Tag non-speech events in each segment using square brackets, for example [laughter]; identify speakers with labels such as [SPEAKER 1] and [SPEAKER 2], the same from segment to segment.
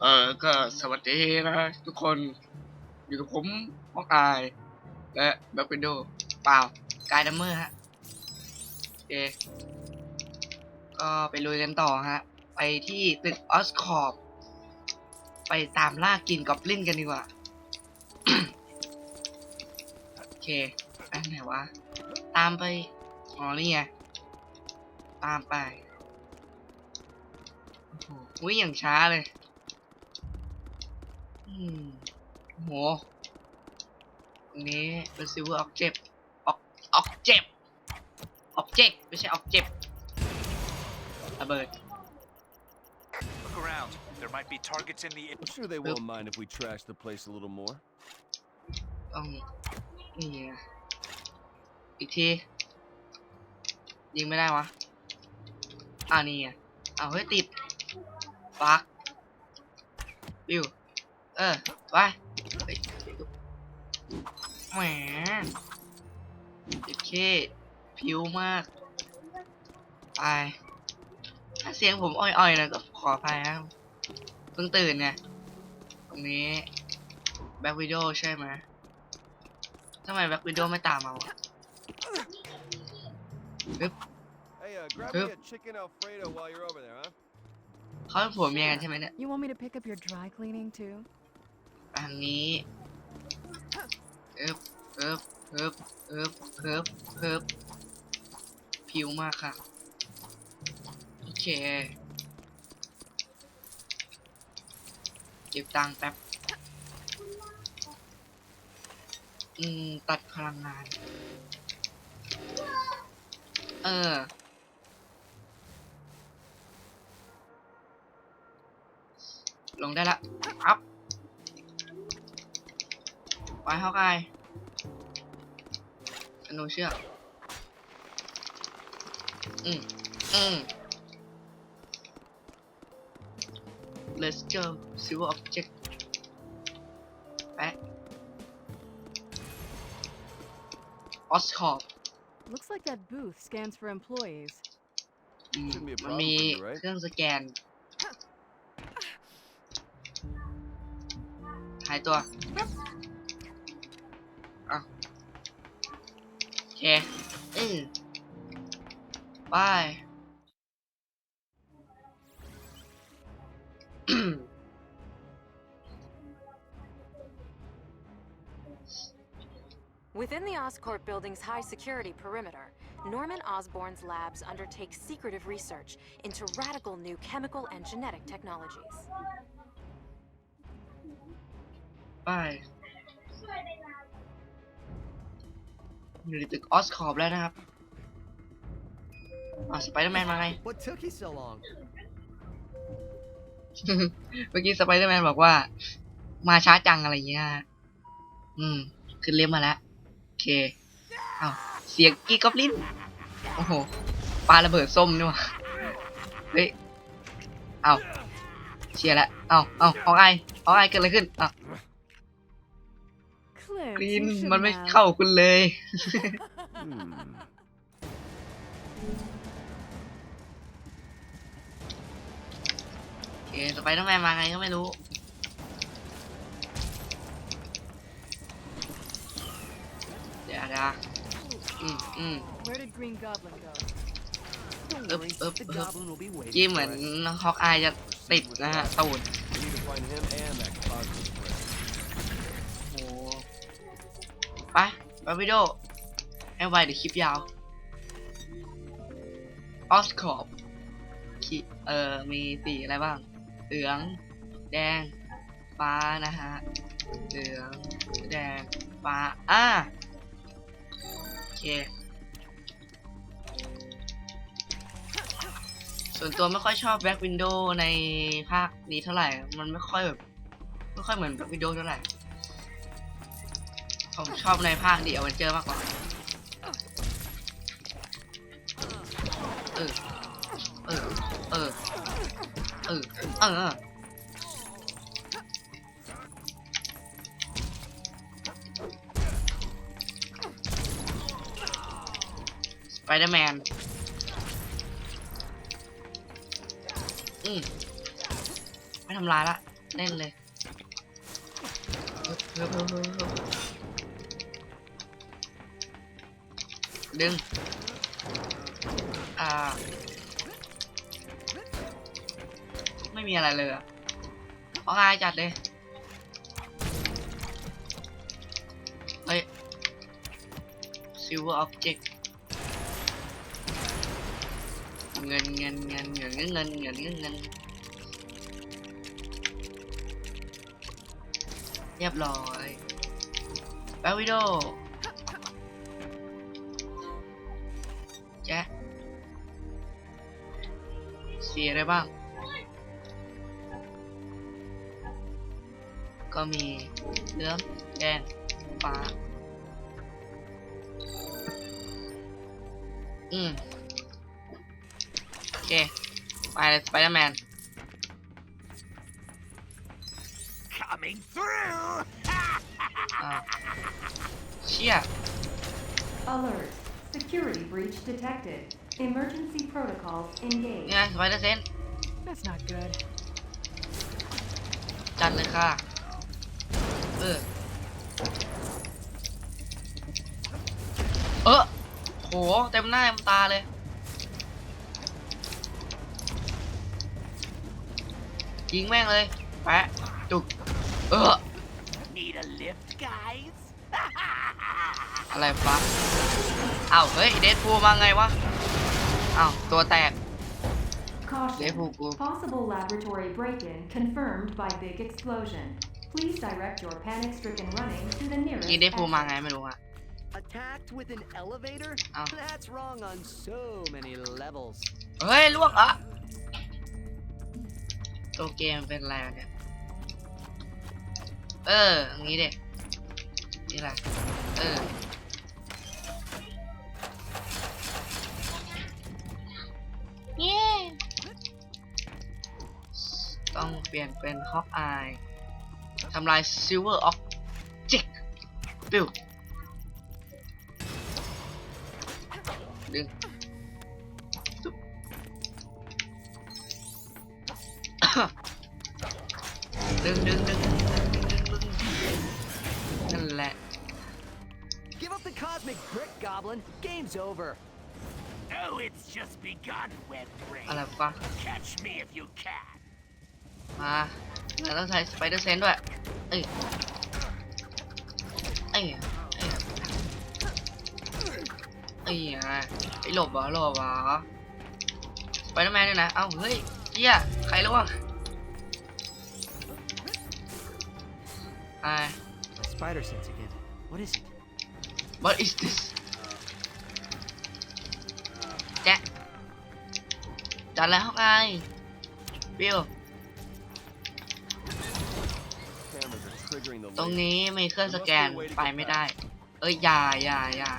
[SPEAKER 1] เออก็สวัสดีนะทุกคนอยู่กับผมฮอกอาย และแบ็ควินโดเปล่ากายดัมเมอร์ฮะโอเคก็ไปลุยกันต่อฮะ ไปที่ตึกออสคอร์ปไปตามล่ากินกอบลินกันดีกว่า โอเคอันไหนวะ ตามไปอ๋อนี่ไงตามไปโอ้โหอยอย่างช้าเลย โอ้โหตรงนี้เป็นซิลเวอร์ออบเจกต์ออบออบเจกต์ออบเจกต์ไม่ใช่ออบเจกต์ระเบิด
[SPEAKER 2] Look around. There might be targets in the
[SPEAKER 3] I'm sure they won't mind if we trash the place a little more.
[SPEAKER 1] ต้องนี่ไงอีกที ยิงไม่ได้วะอ่านี่ไงเอาเฮ้ยติดฟักบิว เออไปเฮ้ยแหมโอเคผิวมาก ไป ถ้าเสียงผมอ่อยๆนะก็ขออภัยนะเพิ่งตื่นไงตรงนี้แบ็กวิดโอใช่ไหมทำไมแบ็กวิดโอไม่ตามมาวะ
[SPEAKER 3] Hey, uh, grab
[SPEAKER 1] Yep.
[SPEAKER 3] me a chicken Alfredo while you're over there, huh?
[SPEAKER 1] เขาเป็นผัวเมียกันใช่ไหมเนี่ย
[SPEAKER 4] You want me to pick up your dry cleaning too?
[SPEAKER 1] ทางนี้เอิบเอิบเอิบเอิบเอิบเอิบผิวมากค่ะ โอเค เก็บตังค์แป๊บ อืม ตัดพลังงาน เออลงได้ละอัพ ไปเข้าใกล้ธนูเชือกอืมอืม let's go silver object แปะ Oscorp
[SPEAKER 4] Looks like that booth scans for employees.
[SPEAKER 1] อืม
[SPEAKER 3] Shouldn't be a
[SPEAKER 1] มัน
[SPEAKER 3] problem
[SPEAKER 1] มี
[SPEAKER 3] for you, right?
[SPEAKER 1] เครื่องสแกน หายตัวอ่ เค อืม[clears throat] ไป
[SPEAKER 5] Within the Oscorp building's high security perimeter, Norman Osborn's labs undertake secretive research into radical new chemical and genetic technologies.
[SPEAKER 1] ไ อยู่ในตึกออสคอร์บแล้วนะครับอะสไปเดอร์แมนมาไง
[SPEAKER 6] What took you so long?
[SPEAKER 1] เมื่อกี้สไปเดอร์แมนบอกว่า มาช้าจังอะไรอย่างเงี้ยฮะอืม ขึ้นเรียบมาแล้วโอเคเอาวเสียงกีกอบลิน โอ้โห ปลาระเบิดส้มนี่หวะเฮ้ย เอาเชียร์แล้วเอาเอาเอาไอเอาไอเกิดอะไรขึ้น เอา
[SPEAKER 4] Clarence,
[SPEAKER 1] กรีน
[SPEAKER 4] you shouldn't
[SPEAKER 1] มันไม่
[SPEAKER 4] have.
[SPEAKER 1] เข้าคุณเลย
[SPEAKER 3] Hmm.
[SPEAKER 1] โอเคสไปเดอร์แมนมาไงก็ไม่รู้ เดี๋ยวนะอืมอืม
[SPEAKER 4] Where did Green Goblin go?
[SPEAKER 6] Don't
[SPEAKER 1] Up,
[SPEAKER 6] worry,
[SPEAKER 1] up,
[SPEAKER 6] the
[SPEAKER 1] up.
[SPEAKER 6] goblin will be waiting.
[SPEAKER 1] กี้เหมือน
[SPEAKER 6] for us.
[SPEAKER 1] ฮอกอายจะติดนะฮะตูด
[SPEAKER 3] We need to find him and that cosmic
[SPEAKER 1] ไปไปวิดีโอให้ไวเดี๋ยวคลิปยาวออสคอปเอ่อ มีสีอะไรบ้าง เหลือง แดง ฟ้านะฮะ เหลือง แดง ฟ้า อ่าโอเค ส่วนตัวไม่ค่อยชอบแบ็กวินโดว์ในภาคนี้เท่าไหร่ มันไม่ค่อยแบบ ไม่ค่อยเหมือนแบ็กวินโดว์เท่าไหร่ ผมชอบในภาคเดียวมันเจอมากกว่าเออเออเออเออเออไปเดอร์แมนอืมไม่ทำลายละ เล่นเลยเฮ้ยเฮ้ยเฮ้ย ดึง อ่า ไม่มีอะไรเลยอะเพราะง่ายจัดเลย เฮ้ย silver object เงินเงินเงินเงินเงินเงินเงินเงินเงินเรียบร้อยแบลวิโด อะไรบ้าง ก็มีเหลืองแดงฟ้า อืมโอเค ไปเลยสไปเดอร์แมน
[SPEAKER 2] Coming through!
[SPEAKER 1] อ้าวเชี่ย
[SPEAKER 7] Alert. Security breach detected. Emergency protocols
[SPEAKER 1] นี่
[SPEAKER 7] engaged.
[SPEAKER 1] ไงสไปเดอร์เซน
[SPEAKER 4] That's not good.
[SPEAKER 1] จัดเลยค่ะ เออ เออโห เต็มหน้าเต็มตาเลย ยิงแม่งเลย แปะ จุก เออ
[SPEAKER 2] Need a lift, guys?
[SPEAKER 1] อะไรฟะอ้าว เฮ้ย เดดพูลมาไงวะ อ้าว ตัวแตก
[SPEAKER 7] Caution.
[SPEAKER 1] Liverpool.
[SPEAKER 7] Possible laboratory break-in confirmed by big explosion. Please direct your panic-stricken running to the nearest
[SPEAKER 1] กินเดดพูลมา
[SPEAKER 7] exit.
[SPEAKER 1] ไงไม่รู้อะ
[SPEAKER 6] Attacked with an elevator?
[SPEAKER 1] Oh.
[SPEAKER 6] That's wrong on so many levels.
[SPEAKER 1] เฮ้ยลวกอะตัวเกมเป็นอะไรวะเนี่ย เอออย่างนี้เด็นี่แหละ เออ เย้ต้องเปลี่ยนเป็นฮอกอายทำลายซิลเวอร์ออฟจิกปิวดึงดึงดึงดึงดึงดึงดึงดึงนั่นแหละ
[SPEAKER 6] Give up the cosmic brick, Goblin. Game's over.
[SPEAKER 2] Oh, it's just begun, web brain.
[SPEAKER 1] อะไรปะ
[SPEAKER 2] Catch me if you can.
[SPEAKER 1] มาแล้วต้องใช้สไปเดอร์เซนด้วยเอ้ยเอ้ยเอ้ยเอ้ยไงไอ้หลบเหรอหลบเหรอสไปเดอร์แมนด้วยนะ เอ้า เฮ้ยเฮียใครล่วงไอ้
[SPEAKER 6] My spider sense again. What is it?
[SPEAKER 1] What is this จัดแล้วไงบิว
[SPEAKER 3] Cameras are triggering the
[SPEAKER 1] ตรง
[SPEAKER 3] laser.
[SPEAKER 1] นี้มีเครื่องสแกนไปไม่ได้ เอ้ยอย่าอย่าอย่า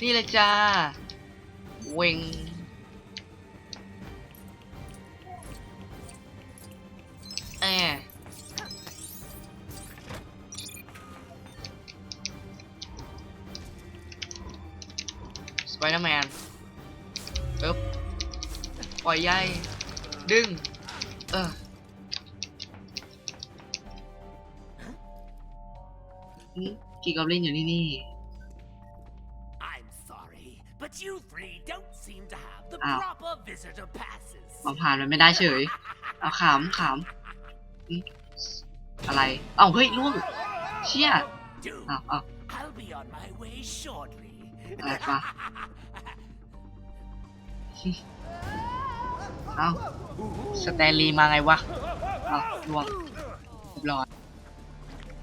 [SPEAKER 1] นี่เลยจ้าเวงแอบสไปเดอร์แมนปึ๊บ ปล่อยใยดึง เออนี่กีกอบลินอยู่นี่นี่
[SPEAKER 8] I'm sorry, but you three don't seem to have the
[SPEAKER 1] Ow.
[SPEAKER 8] proper visitor passes.
[SPEAKER 1] มาผ่านมันไม่ได้เฉย เอาขำขำอืมอะไร เอ้าเฮ้ยล่วง เชี่ย
[SPEAKER 8] Dude,
[SPEAKER 1] อ้าวอ้าว
[SPEAKER 8] I'll be on my way shortly.
[SPEAKER 1] อะไรปะ เอ้าสแตนลีย์มาไงวะเอ้าล่วงเรียบร้อย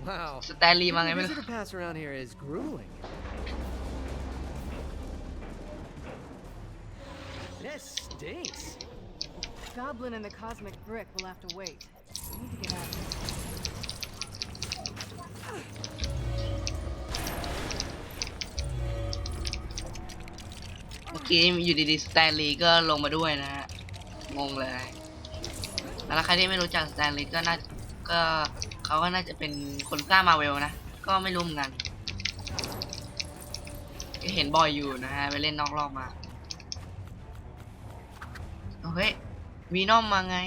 [SPEAKER 6] Wow.
[SPEAKER 1] สแตนลีย์มาไง
[SPEAKER 6] The
[SPEAKER 1] ไม่รู้
[SPEAKER 6] visitor pass around here is grueling. This stinks.
[SPEAKER 4] Goblin and the cosmic brick will have to wait. We need to get out of here.
[SPEAKER 1] เมื่อกี้อยู่ดีๆสแตนลีย์ก็ลงมาด้วยนะฮะ งงเลย แล้วใครที่ไม่รู้จักสแตนลีย์ก็น่าก็เขาก็น่าจะเป็นคนสร้างมาเวลนะ ก็ไม่รู้เหมือนกัน เห็นบ่อยอยู่นะฮะ ไปเล่นนอกรอบมาโอเควีนอมมาไง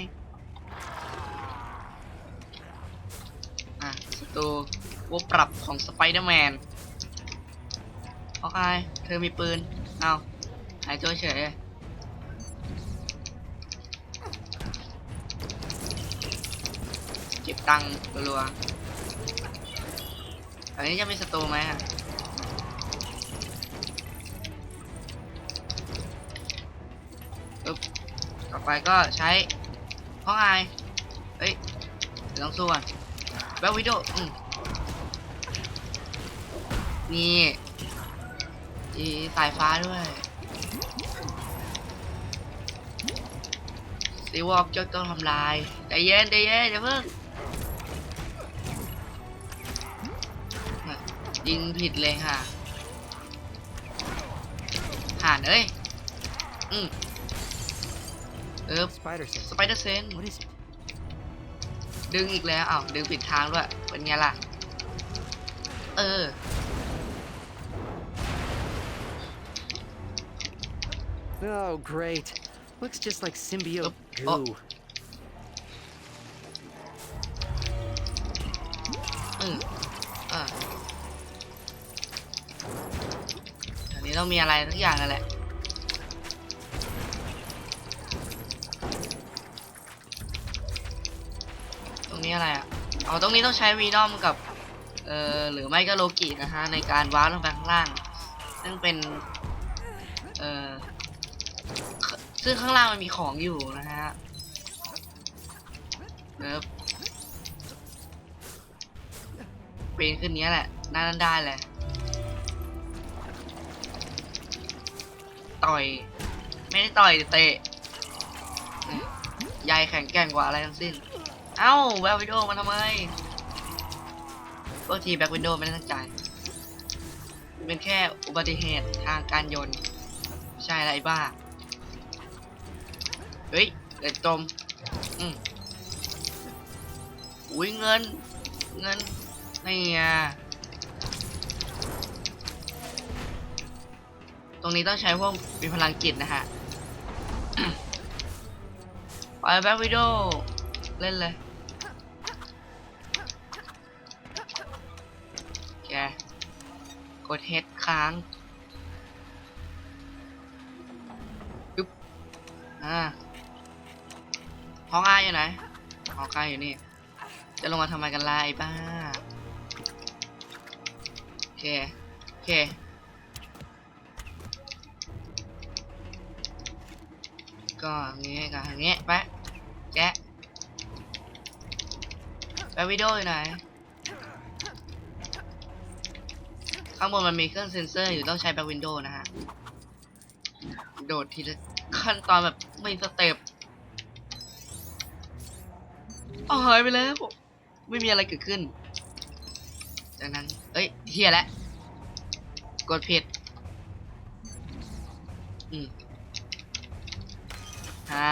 [SPEAKER 1] ตัวตัวปรับของสไปเดอร์แมนโอเคเธอมีปืน เอาหายตัวเฉย ตังรัวๆอันนี้จะมีศัตรูไหมอะปึ๊บต่อไปก็ใช้ห้องไอเอ้ยเดี๋ยวต้องสู้ก่อนแบ็ควิดโดอืมนี่อีสายฟ้าด้วยซีวอล์กจะต้องทำลายใจเย็นใจเย็นอย่าเพิ่ง ยิงผิดเลยค่ะห่านเอ้ย อืมเออ
[SPEAKER 6] Spider sense.
[SPEAKER 1] สไปเดอร์เซน
[SPEAKER 6] What is it?
[SPEAKER 1] ดึงอีกแล้วอ้าวดึงผิดทางด้วย เป็นไงล่ะ เออ
[SPEAKER 6] Oh, great. Looks just like symbiote
[SPEAKER 1] Oh.
[SPEAKER 6] goo.
[SPEAKER 1] ต้องมีอะไรทุกอย่างนั่นแหละ ตรงนี้อะไรอะอ๋อตรงนี้ต้องใช้วีนอมกับ เอ่อ หรือไม่ก็โลกินะฮะ ในการว้าร์ปลงไปข้างล่าง ซึ่งเป็น เอ่อ ซึ่งข้างล่างมันมีของอยู่นะฮะเนิบปีนขึ้นเนี้ยแหละน่านั้นได้แหละ ต่อย ไม่ได้ต่อยเตะยายแข็งแกร่งกว่าอะไรทั้งสิ้น เอ้าแบ็ควิดโอมาทำไมบางทีแบ็ควิดโอไม่ได้ตั้งใจ เป็นแค่อุบัติเหตุทางการยนต์ ใช่อะไรบ้า เฮ้ยเด็ดจมอืมอุ้ยเงิน เงินนี่ไง ตรงนี้ต้องใช้พวกมีพลังจิตนะฮะไปแบ็ควิดโอเล่นเลยแกกดเฮดค้างปึ๊บอ่าห้องอายอยู่ไหนห้องอายอยู่นี่ จะลงมาทำไมกันล่ะไอ้บ้าโอเคโอเค ก็อย่างงี้ก็อย่างงี้ไปแกะไปวิดีโออยู่ไหนข้างบนมันมีเครื่องเซ็นเซอร์อยู่ต้องใช้แบ็ควินโดว์นะฮะ โดดทีละขั้นตอนแบบไม่สเต็ปเอ๋อหายไปแล้วไม่มีอะไรเกิดขึ้น จากนั้น เอ้ยเฮียแล้วกดผิด อืม อ่า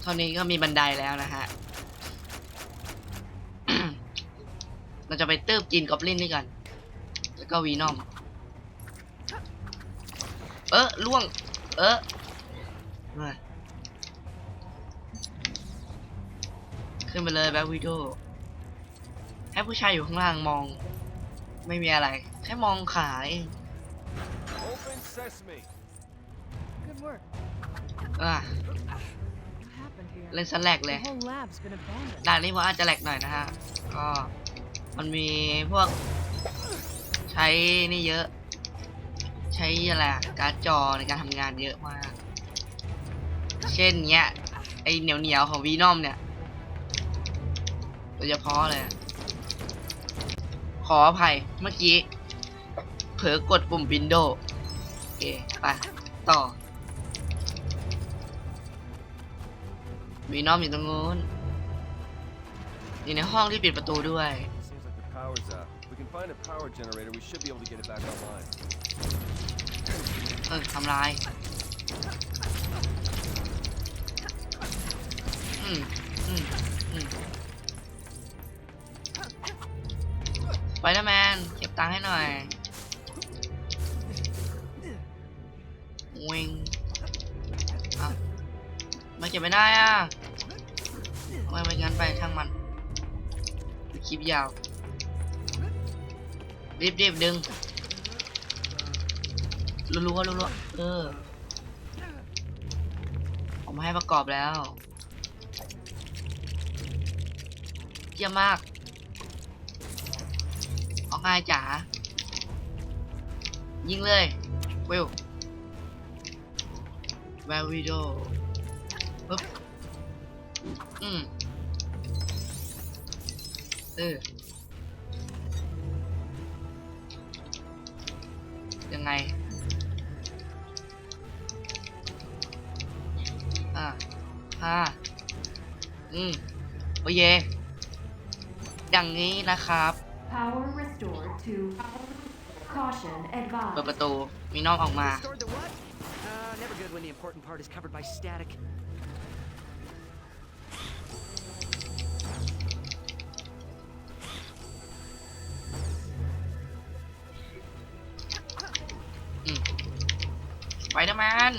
[SPEAKER 1] เท่านี้ก็มีบันไดแล้วนะฮะ เราจะไปเติบกินกอบลินด้วยกัน แล้วก็วีนอม เออล่วง เออเฮ้ยขึ้นไปเลยแบ็ควิดโอให้ผู้ชายอยู่ข้างล่างมอง ไม่มีอะไร แค่มองขาเอง อะเล่นสแลกเลยด่านนี้ผมอาจจะแหลกหน่อยนะฮะ ก็มันมีพวก ใช้นี่เยอะ ใช้อะไรการ์ดจอในการทำงานเยอะมาก เช่นเนี้ย ไอเหนียวเหนียวของวีนอมเนี่ยโดยเฉพาะเลย ขออภัยเมื่อกี้ เผลอกดปุ่ม Windows โอเค ไป ต่อ วีนอมอยู่ตรงนู้นอยู่ในห้องที่ปิดประตูด้วย
[SPEAKER 3] Seems like the power's out. If we can find a power generator, we should be able to get it back online.
[SPEAKER 1] เออทำลายอืมอืมอืมไปเดอร์แมนเก็บตังค์ให้หน่อย วิงอะมา เก็บไม่ได้อะทำไมไม่งั้นไปช่างมันคลิปยาว รีบรีบดึงรัวๆรัวๆเออผมให้ประกอบแล้วเยี่ยมมากออกง่ายจ๋ายิงเลยวิวแวววิดโอปึ๊บ อืมเออ ยังไง อ่าอ่าอืม โอเยอย่างนี้นะครับ
[SPEAKER 7] Power restored to. Caution
[SPEAKER 1] เปิด
[SPEAKER 7] advised.
[SPEAKER 1] ประตู มีน้องออกมา
[SPEAKER 6] Restored the what? Uh, never good when the important part is covered by static.
[SPEAKER 1] เดอร์แมน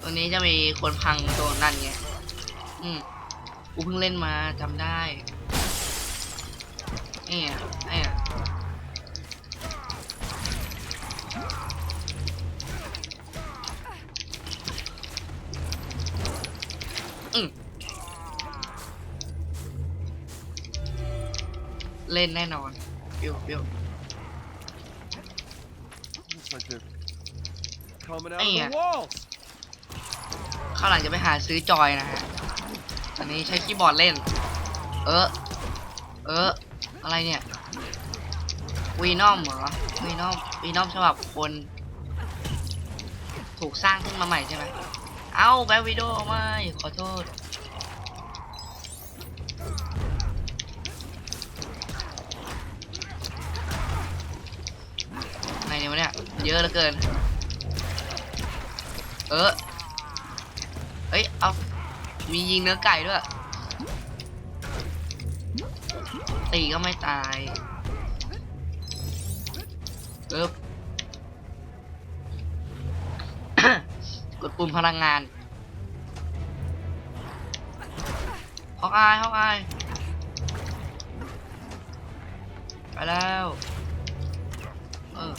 [SPEAKER 1] ตัวนี้จะมีคนพังตัวนั่นไง อืมกูเพิ่งเล่นมาจำได้เนี่ยเนี่ยอืมเล่นแน่นอนปิวปิว
[SPEAKER 3] Looks like they're coming out
[SPEAKER 1] Hey,
[SPEAKER 3] of
[SPEAKER 1] uh,
[SPEAKER 3] the walls.
[SPEAKER 1] ข้างหลังจะไปหาซื้อจอยนะฮะตอนนี้ใช้คีย์บอร์ดเล่น เออ เออ อะไรเนี่ย วีนอมเหรอ วีนอม วีนอมฉบับคน ถูกสร้างขึ้นมาใหม่ใช่ไหม เอ้าแบ็ควิดโอไม่ขอโทษ เยอะเหลือเกิน เออเอ้ย เอา มียิงเนื้อไก่ด้วย ตีก็ไม่ตายปึ๊บกดปุ่มพลังงานฮอกอายฮอกอายไปแล้ว เออ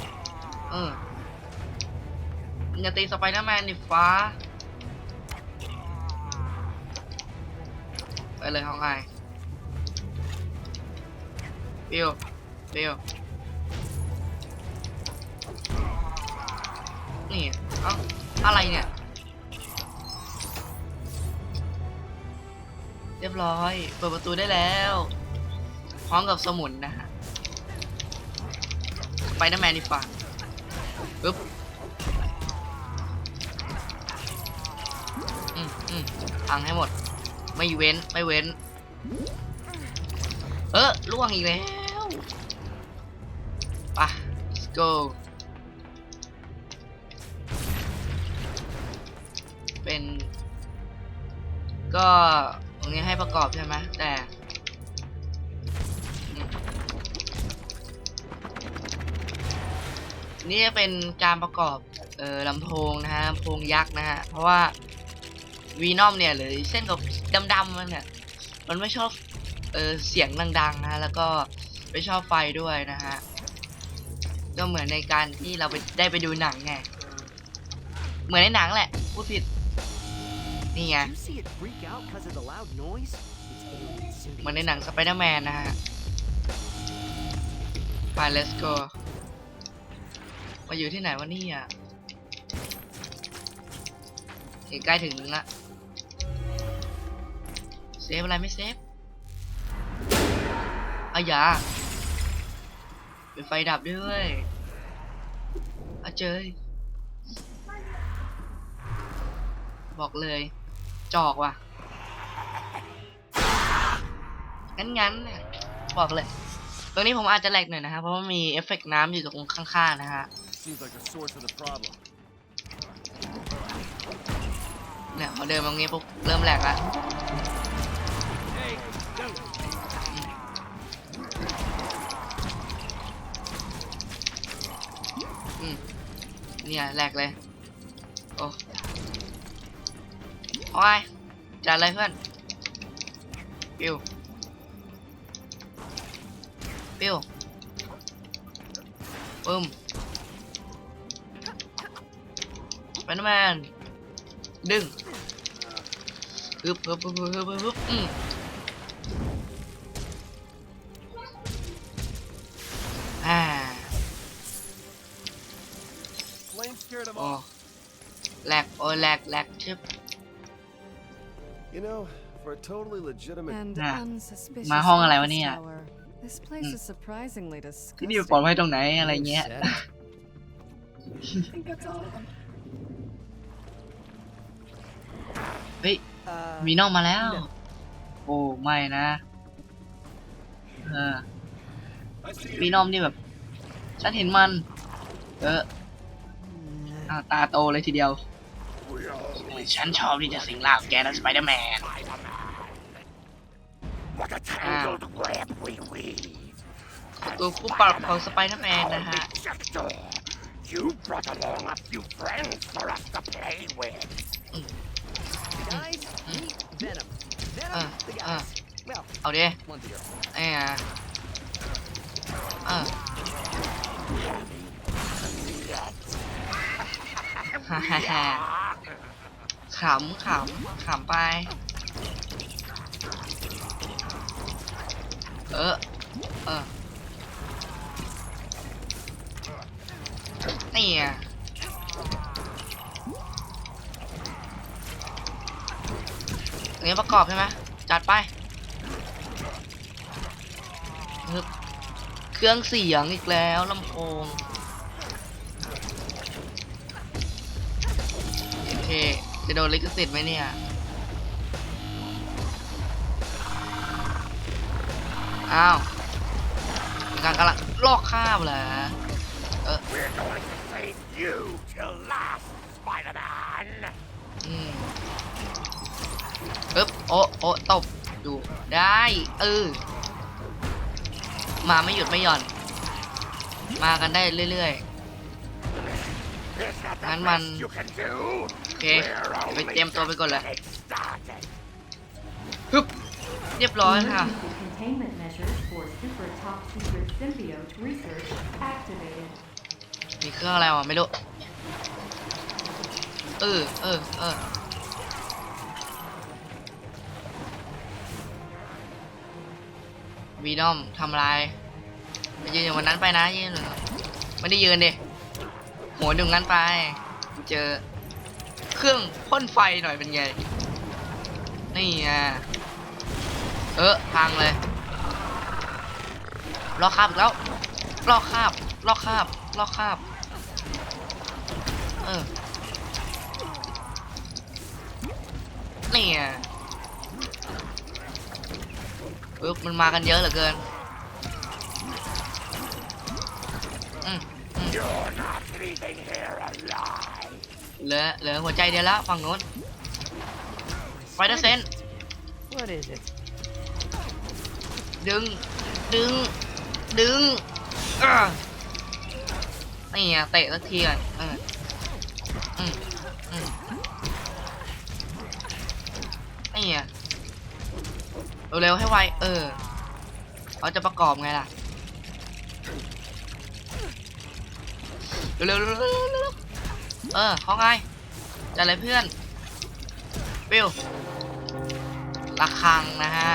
[SPEAKER 1] เออมึงอย่าตีสไปเดอร์แมนดิฟ้า ไปเลยห้องไอบิวบิวนี่เอ้าอะไรเนี่ย เรียบร้อย เปิดประตูได้แล้ว พร้อมกับสมุนนะฮะไปเดอร์แมนนี่ฟัง พังให้หมด ไม่เว้นไม่เว้น เออล่วงอีกแล้วไป let's go เป็น ก็ตรงนี้ให้ประกอบใช่ไหมแต่นี่จะเป็นการประกอบเออลำโพงนะฮะลำโพงยักษ์นะฮะ เพราะว่า วีนอมเนี่ยหรือเส้นกับดำๆมันเนี่ยมันไม่ชอบเออเสียงดังๆนะแล้วก็ไม่ชอบไฟด้วยนะฮะก็เหมือนในการที่เราไปได้ไปดูหนังไงเหมือนในหนังแหละพูดผิดนี่ไงเหมือนในหนังสไปเดอร์แมนนะฮะไป let's go มาอยู่ที่ไหนวะนี่ยเห็นใกล้ถึงละ เซฟอะไรไม่เซฟอายาเป็นไฟดับด้วยอาเจยบอกเลย จอกว่ะ งั้นงั้นๆเนี่ยบอกเลย ตรงนี้ผมอาจจะแหลกหน่อยนะครับเพราะว่ามีเอฟเฟกต์น้ำอยู่ตรงข้างๆนะฮะ
[SPEAKER 3] Seems like the source of the problem.
[SPEAKER 1] เนี่ยพอเดินมาตรงนี้ปุ๊บเริ่มแหลกละอืม เนี่ยแหลกเลย โอ้โอ้ยจัดเลยเพื่อน ปิ้ว ปิ้วปึ้มแมนแมนดึงฮึบฮึบฮึบฮึบฮึบฮึบอืม โอ้
[SPEAKER 3] off.
[SPEAKER 1] แหลกโอ้แหลกแหลกชึบ
[SPEAKER 3] You know, for a totally legitimate.
[SPEAKER 4] And
[SPEAKER 1] Nah.
[SPEAKER 4] unsuspicious
[SPEAKER 1] มาห้องอะไรวะ
[SPEAKER 4] office
[SPEAKER 1] เนี่ย
[SPEAKER 4] tower. This place
[SPEAKER 1] Hmm.
[SPEAKER 4] is surprisingly
[SPEAKER 1] ที่นี่ปลอด
[SPEAKER 4] disgusting.
[SPEAKER 1] ภัยตรงไหนอะไรเงี้ย เฮ้ย
[SPEAKER 6] Uh,
[SPEAKER 1] วีนอมมาแล้ว โอ้ไม่นะเออวีนอมนี่แบบ ฉันเห็นมัน เออ หน้าตาโตเลยทีเดียว ฉันชอบที่จะสิงล่างแกนะสไปเดอร์แมนตัวผู้ปรับของสไปเดอร์แมนนะฮะเอาดิ
[SPEAKER 6] เอ้
[SPEAKER 1] ยออะ ฮ่าฮ่าฮ่าขำขำขำไป เออ เออนี่อะอันนี้ประกอบใช่ไหมจัดไปฮึบเครื่องเสียงอีกแล้วลำโพง จะโดนลิขสิทธิ์ไหมเนี่ย อ้าวมีการกำลังลอกคราบเหรอ
[SPEAKER 8] We're going to save you till last, Spider-Man.
[SPEAKER 1] อืมปึ๊บโอ้โอ้ตบอยู่ได้เออมาไม่หยุดไม่หย่อน มากันได้เรื่อย
[SPEAKER 8] Is that the
[SPEAKER 1] Ngắn
[SPEAKER 8] best
[SPEAKER 1] màn.
[SPEAKER 8] you can do?
[SPEAKER 1] ๆโอเค
[SPEAKER 8] We're
[SPEAKER 1] ไป
[SPEAKER 8] only
[SPEAKER 1] เตรียมตัวไปก่อนเลย
[SPEAKER 8] getting started.
[SPEAKER 1] ฮึบเรียบร้อยค่ะ
[SPEAKER 7] Emergency containment measures for super top secret symbiote research activated.
[SPEAKER 1] มีเครื่องอะไรวะไม่รู้ เออ เออ เออ วีดอมทำอะไรไปยืนอย่างวันนั้นไปนะยืน ไม่ได้ยืนดิโหนอย่างนั้นไป เจอ เครื่องพ่นไฟหน่อยเป็นไง นี่ไงเออพังเลยลอกคาบแล้วลอกคาบลอกคาบลอกคาบ เออ นี่ไงปึ๊บมันมากันเยอะเหลือเกิน อืมอืม
[SPEAKER 8] You're not leaving here alive.
[SPEAKER 1] เหลือเหลือหัวใจเดียวแล้วฝั่งนู้นไฟเดอร์เซน
[SPEAKER 6] What is it?
[SPEAKER 1] ดึง ดึง ดึงอ่านี่ไงเตะสักทีก่อนเอออืมอืมนี่ไงเร็วๆให้ไว เออเขาจะประกอบไงล่ะ เร็วๆเออเขาไงจะอะไรเพื่อนปิวระฆังนะฮะ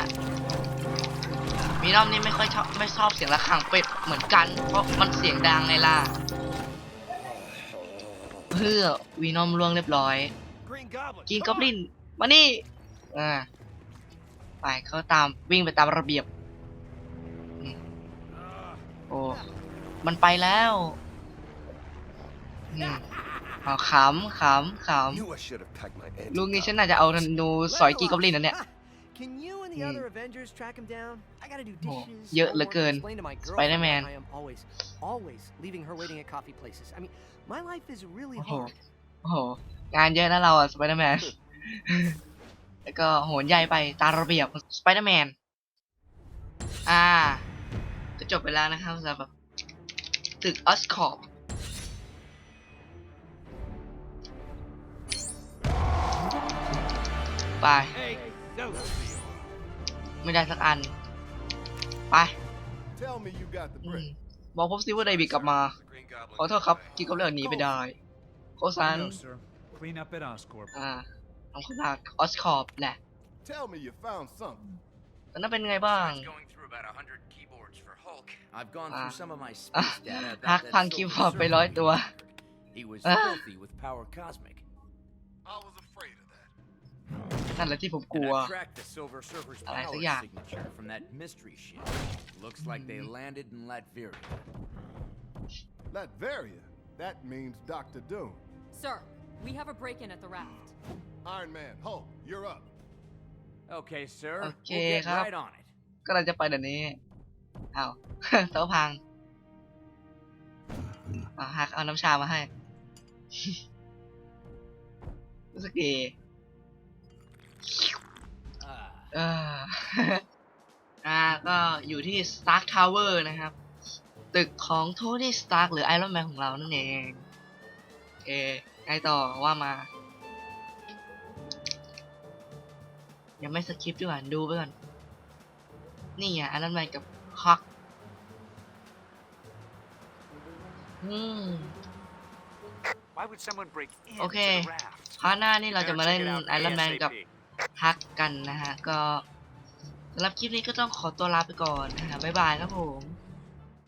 [SPEAKER 1] มีรอบนี้ไม่ค่อยชอบไม่ชอบเสียงระฆังเป็ดเหมือนกัน เพราะมันเสียงดังไงล่ะเพื่อวีนอมล่วงเรียบร้อยกินกอบลินมานี่อ่าไปเขาตามวิ่งไปตามระเบียบโอ้มันไปแล้ว อืมเอาขำขำข
[SPEAKER 3] Knew I should have packed my ำ
[SPEAKER 1] ลูกนี้ฉันน่าจะเอาธนูสอยกีกอบลินนะเนี่ย
[SPEAKER 6] Can you and the
[SPEAKER 1] Hmm.
[SPEAKER 6] other Avengers track him down? I gotta do
[SPEAKER 1] Oh,
[SPEAKER 6] dishes.
[SPEAKER 1] yeah,
[SPEAKER 6] homework,
[SPEAKER 1] look good.
[SPEAKER 6] Explain to my girlfriend
[SPEAKER 1] Spider-Man.
[SPEAKER 6] why I am always, always leaving her waiting at coffee places. I mean, my life is really
[SPEAKER 1] Oh.
[SPEAKER 6] hard.
[SPEAKER 1] โอ้โหงานเยอะนะเราอะสไปเดอร์แมนแล้วก็โหนใหญ่ไปตามระเบียบสไปเดอร์แมนอ่า ก็จบไปแล้วนะครับสำหรับแบบตึกออสคอป ไป
[SPEAKER 3] Hey,
[SPEAKER 1] ไม่ได้สักอัน ไป
[SPEAKER 3] Tell me you got the
[SPEAKER 1] อืม
[SPEAKER 3] brick.
[SPEAKER 1] บอกพบซิว่าไดบิกกลับมา
[SPEAKER 3] The Green Goblin
[SPEAKER 1] ขอโทษครับที่เขาเลือกหนีไปได้ โคซัน
[SPEAKER 2] No, sir. Clean up at Oscorp.
[SPEAKER 1] อ่าทำคนหนักออสคอร์ปแหละ
[SPEAKER 3] Tell me you found something.
[SPEAKER 1] ตอนนั้นเป็นไงบ้าง
[SPEAKER 8] Going through about a hundred keyboards for Hulk.
[SPEAKER 9] I've gone
[SPEAKER 1] Ah.
[SPEAKER 9] through some of my
[SPEAKER 1] Ah,
[SPEAKER 9] space data about
[SPEAKER 1] hack
[SPEAKER 9] that
[SPEAKER 1] พัง
[SPEAKER 9] silver
[SPEAKER 1] คีย์บอร์ดไป
[SPEAKER 9] server
[SPEAKER 1] ร้อยตัว
[SPEAKER 9] He was
[SPEAKER 1] Ah.
[SPEAKER 9] filthy with power cosmic.
[SPEAKER 1] นั่นแหละที่ผมก
[SPEAKER 9] And
[SPEAKER 1] ลัว
[SPEAKER 9] I tracked the silver server's
[SPEAKER 1] Alright, so
[SPEAKER 9] power
[SPEAKER 1] yeah.
[SPEAKER 9] signature from that mystery ship. Looks like they landed in Latveria.
[SPEAKER 3] Latveria. That means Doctor Doom.
[SPEAKER 4] Sir, we have a break-in at the raft.
[SPEAKER 3] Iron Man, Hulk, you're up.
[SPEAKER 9] Okay, sir.
[SPEAKER 1] Okay,
[SPEAKER 9] we'll get
[SPEAKER 1] ครับ
[SPEAKER 9] right on it.
[SPEAKER 1] ก็เราจะไปเดี๋ยวนี้อ้าว โต๊ะพังอ่าฮักเอาน้ำชามาให้ รู้สึกดี
[SPEAKER 9] Ah. [laughs] [laughs] [laughs]
[SPEAKER 1] เอออ่าก็อยู่ที่ Stark Tower นะครับ ตึกของโทนี่สตาร์กหรือไอรอนแมนของเรานั่นเองโอเคไงต่อว่ามา ยังไม่สคริปต์ดีกว่าดูไปก่อน นี่ไงไอรอนแมนกับฮอกอืม
[SPEAKER 2] Why would someone break into
[SPEAKER 1] Okay.
[SPEAKER 2] the raft?
[SPEAKER 1] พาร์ทหน้านี่เราจะมา
[SPEAKER 2] Better
[SPEAKER 1] เล่น
[SPEAKER 2] check it out
[SPEAKER 1] ไอรอนแมนกับ
[SPEAKER 2] ASAP.
[SPEAKER 1] ฮักกันนะฮะ ก็สำหรับคลิปนี้ก็ต้องขอตัวลาไปก่อนนะฮะบ๊ายบายครับผม